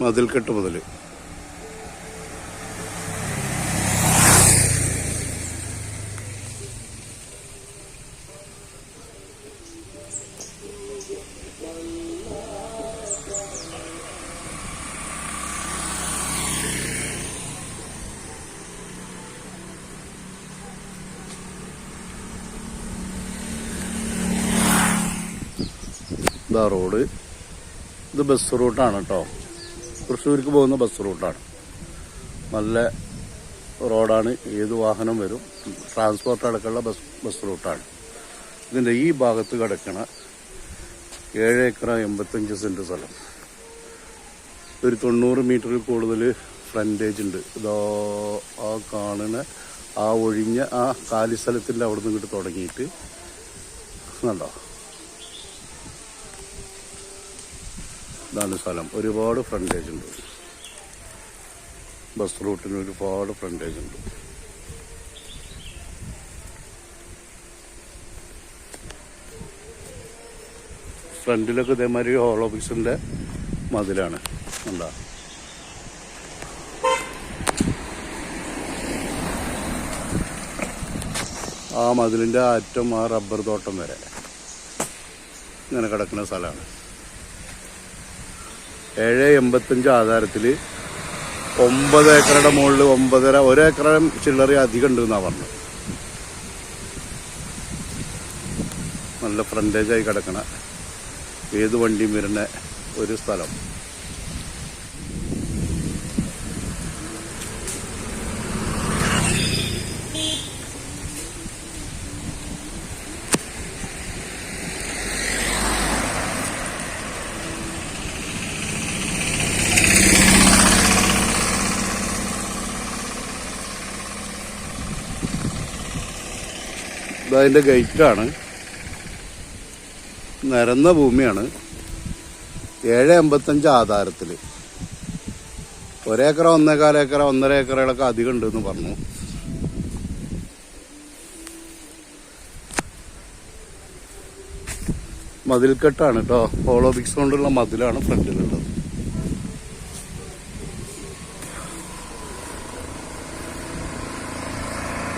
മതിൽക്കെട്ട് മുതൽ. റോഡ്. ഇത് ബസ് റൂട്ടാണ് കേട്ടോ. തൃശ്ശൂർക്ക് പോകുന്ന ബസ് റൂട്ടാണ്. നല്ല റോഡാണ് ഏത് വാഹനം വരും ട്രാൻസ്പോർട്ട് അടക്കമുള്ള ബസ് ബസ് റൂട്ടാണ്. ഇതിന്റെ ഈ ഭാഗത്ത് കിടക്കണ ഏഴ് ഏക്കർ എൺപത്തഞ്ച് സെന്റ് സ്ഥലം. ഒരു തൊണ്ണൂറ് മീറ്ററിൽ കൂടുതൽ ഫ്രണ്ടേജ് ഉണ്ട്. ഇതോ ആ കാണുന്ന ആ ഒഴിഞ്ഞ ആ കാലി സ്ഥലത്തിന്റെ അവിടെ നിന്ന് ഇങ്ങോട്ട് തുടങ്ങിയിട്ട് കണ്ടോ? ഇതാണ് സ്ഥലം. ഒരുപാട് ഫ്രണ്ടേജ് ഉണ്ട്. ബസ് റൂട്ടിന് ഒരുപാട് ഫ്രണ്ടേജ് ഉണ്ട്. ഫ്രണ്ടിലൊക്കെ ഇതേമാതിരി ഹോൾ ഓഫീസിന്റെ മതിലാണ്. എന്താ ആ മതിലിന്റെ അറ്റം ആ റബ്ബർ തോട്ടം വരെ ഇങ്ങനെ കിടക്കുന്ന സ്ഥലമാണ്. ഏഴ് എൺപത്തഞ്ച് ആധാരത്തിൽ ഒമ്പത് ഏക്കറുടെ മുകളിൽ ഒമ്പതര ഒരേക്കറ ചില്ലറി അധികം ഉണ്ട് എന്നാ പറഞ്ഞത്. നല്ല ഫ്രണ്ടേജായി കിടക്കണ ഏത് വണ്ടിയും വരുന്ന ഒരു സ്ഥലം. ഇതതിന്റെ ഗൈറ്റാണ്. നിരന്ന ഭൂമിയാണ്. ഏഴ് എൺപത്തഞ്ച് ആധാരത്തിൽ ഒരേക്കറ ഒന്നേകാല ഏക്കറ ഒന്നര ഏക്കറകളൊക്കെ അധികം ഉണ്ടെന്ന് പറഞ്ഞു. മതിൽക്കെട്ടാണ് കേട്ടോ ഹോളോബിക്സ് കൊണ്ടുള്ള മതിലാണ് ഫ്രണ്ടിലുള്ളത്.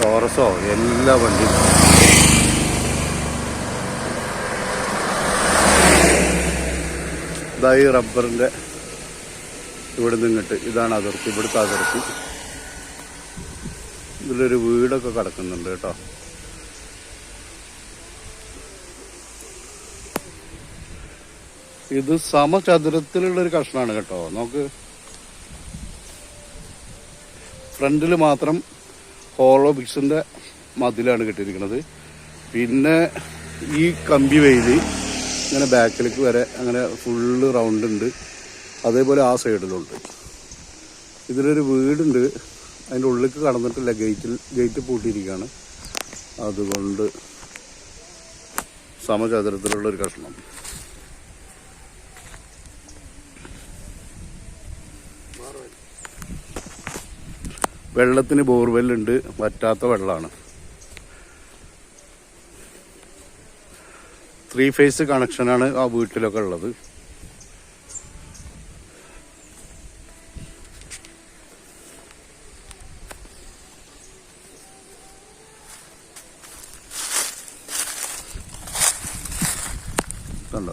ടോറസോ എല്ലാ വണ്ടിയും. ഇതാ ഈ റബ്ബറിന്റെ ഇവിടെ നിന്നിട്ട് ഇതാണ് അതിർത്തി ഇവിടുത്തെ അതിർത്തി. ഇതിലൊരു വീടൊക്കെ കിടക്കുന്നുണ്ട് കേട്ടോ. ഇത് സമചതുരത്തിലുള്ള ഒരു കഷ്ണാണ് കേട്ടോ. നമുക്ക് ഫ്രണ്ടിൽ മാത്രം ഹോളോ ബിക്സിന്റെ മതിലാണ് കിട്ടിയിരിക്കുന്നത്. പിന്നെ ഈ കമ്പി വെയിൽ ഇങ്ങനെ ബാക്കിലേക്ക് വരെ അങ്ങനെ ഫുള്ള് റൗണ്ട് ഉണ്ട്. അതേപോലെ ആ സൈഡിലുണ്ട് ഇതിലൊരു വീടുണ്ട്. അതിന്റെ ഉള്ളിലേക്ക് കടന്നിട്ടില്ല. ഗേറ്റിൽ ഗേറ്റ് പൂട്ടിയിരിക്കുകയാണ്. അതുകൊണ്ട് സമചതുരത്തിലുള്ളൊരു കഷ്ണം. വെള്ളത്തിന് ബോർവെല്ലുണ്ട് വറ്റാത്ത വെള്ളമാണ്. ത്രീ ഫേസ് കണക്ഷനാണ് ആ വീട്ടിലൊക്കെ ഉള്ളത്.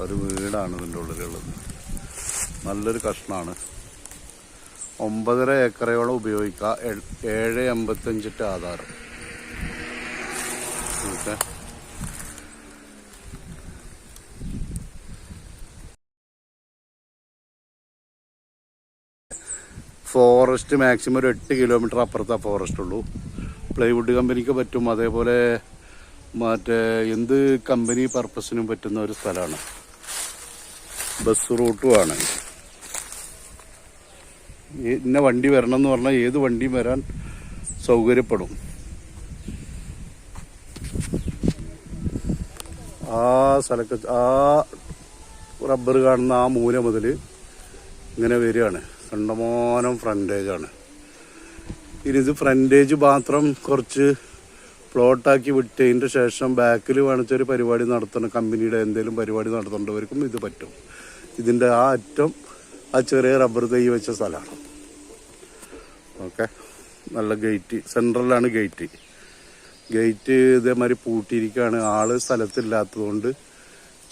ഒരു വീടാണ് ഇതിന്റെ ഉള്ളിലുള്ളത്. നല്ലൊരു കഷ്ണമാണ് ഒമ്പതര ഏക്കറയോളം ഉപയോഗിക്കുക ഏഴ് എൺപത്തഞ്ചിട്ട് ആധാരം. ഓക്കെ. ഫോറസ്റ്റ് മാക്സിമം ഒരു എട്ട് കിലോമീറ്റർ അപ്പുറത്താ ഫോറസ്റ്റ് ഉള്ളൂ. പ്ലൈവുഡ് കമ്പനിക്ക് പറ്റും. അതേപോലെ മറ്റേ എന്ത് കമ്പനി പർപ്പസിനും പറ്റുന്ന ഒരു സ്ഥലമാണ്. ബസ് റൂട്ടുമാണ് ഇന്ന വണ്ടി വരണം എന്ന് പറഞ്ഞാൽ ഏത് വണ്ടിയും വരാൻ സൗകര്യപ്പെടും. ആ സ്ഥലത്ത് ആ റബ്ബർ കാണുന്ന ആ മൂല മുതൽ ഇങ്ങനെ വരികയാണ്. കണ്ടമാനം ഫ്രണ്ടേജാണ് ഇനി ഇത് ഫ്രണ്ടേജ് മാത്രം കുറച്ച് പ്ലോട്ടാക്കി വിട്ടതിന്റെ ശേഷം ബാക്കിൽ വേണിച്ചൊരു പരിപാടി നടത്തണം. കമ്പനിയുടെ എന്തെങ്കിലും പരിപാടി നടത്തേണ്ടവർക്കും ഇത് പറ്റും. ഇതിന്റെ ആ അറ്റം ആ ചെറിയ റബ്ബർ തൈ വെച്ച സ്ഥലമാണ്. ഓക്കെ നല്ല ഗേറ്റ് സെൻട്രലാണ് ഗേറ്റ് ഗേറ്റ് ഇതേമാതിരി പൂട്ടിയിരിക്കുകയാണ്. ആൾ സ്ഥലത്തില്ലാത്തതുകൊണ്ട്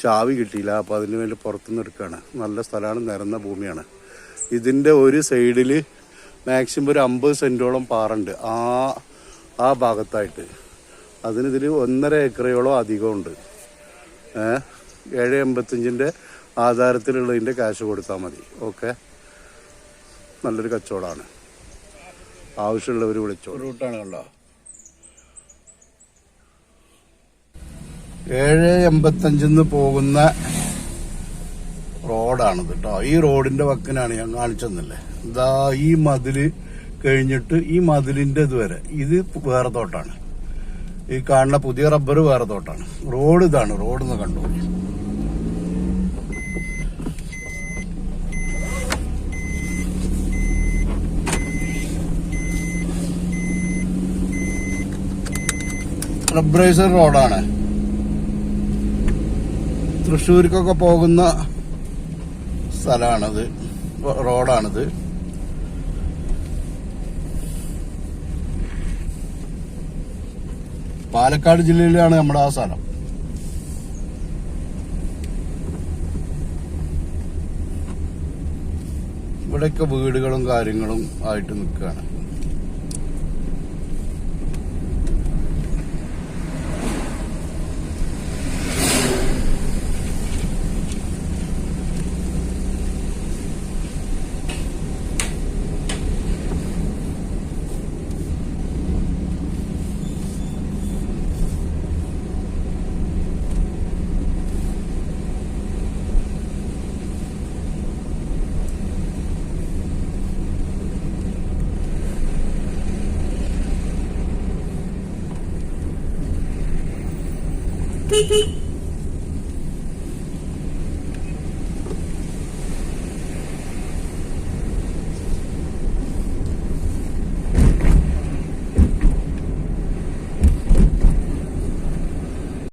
ചാവി കിട്ടിയില്ല. അപ്പോൾ അതിന് വേണ്ടി പുറത്തുനിന്ന് എടുക്കുകയാണ്. നല്ല സ്ഥലമാണ് നിരന്ന ഭൂമിയാണ്. ഇതിന്റെ ഒരു സൈഡിൽ മാക്സിമം ഒരു അമ്പത് സെന്റോളം പാറുണ്ട് ആ ആ ഭാഗത്തായിട്ട്. അതിനിതിൽ ഒന്നര ഏക്കറയോളം അധികമുണ്ട് ഏഴ് എൺപത്തഞ്ചിന്റെ ആധാരത്തിലുള്ളതിന്റെ ക്യാഷ് കൊടുത്താൽ മതി. ഓക്കെ? നല്ലൊരു കച്ചവടമാണ് ആവശ്യമുള്ളവർ വിളിച്ചോ റൂട്ടാണ് കണ്ടോ ഏഴ് എൺപത്തഞ്ചിന്ന് പോകുന്ന റോഡാണിത് കേട്ടോ ഈ റോഡിന്റെ വക്കനാണ് ഞാൻ കാണിച്ചെന്നല്ലേ. ഇതാ ഈ മതിൽ കഴിഞ്ഞിട്ട് ഈ മതിലിന്റെ ഇതുവരെ ഇത് വേറെ തോട്ടാണ്. ഈ കാണുന്ന പുതിയ റബ്ബർ വേറെ തോട്ടാണ്. റോഡ് ഇതാണ്. റോഡ് എന്ന് കണ്ടു റബ്ബറൈസർ റോഡാണ്. തൃശ്ശൂർക്കൊക്കെ പോകുന്ന സ്ഥലമാണത്. റോഡാണിത്. പാലക്കാട് ജില്ലയിലാണ് നമ്മുടെ ആ സ്ഥലം. ഇവിടെയൊക്കെ വീടുകളും കാര്യങ്ങളും ആയിട്ട് നിൽക്കുകയാണ്.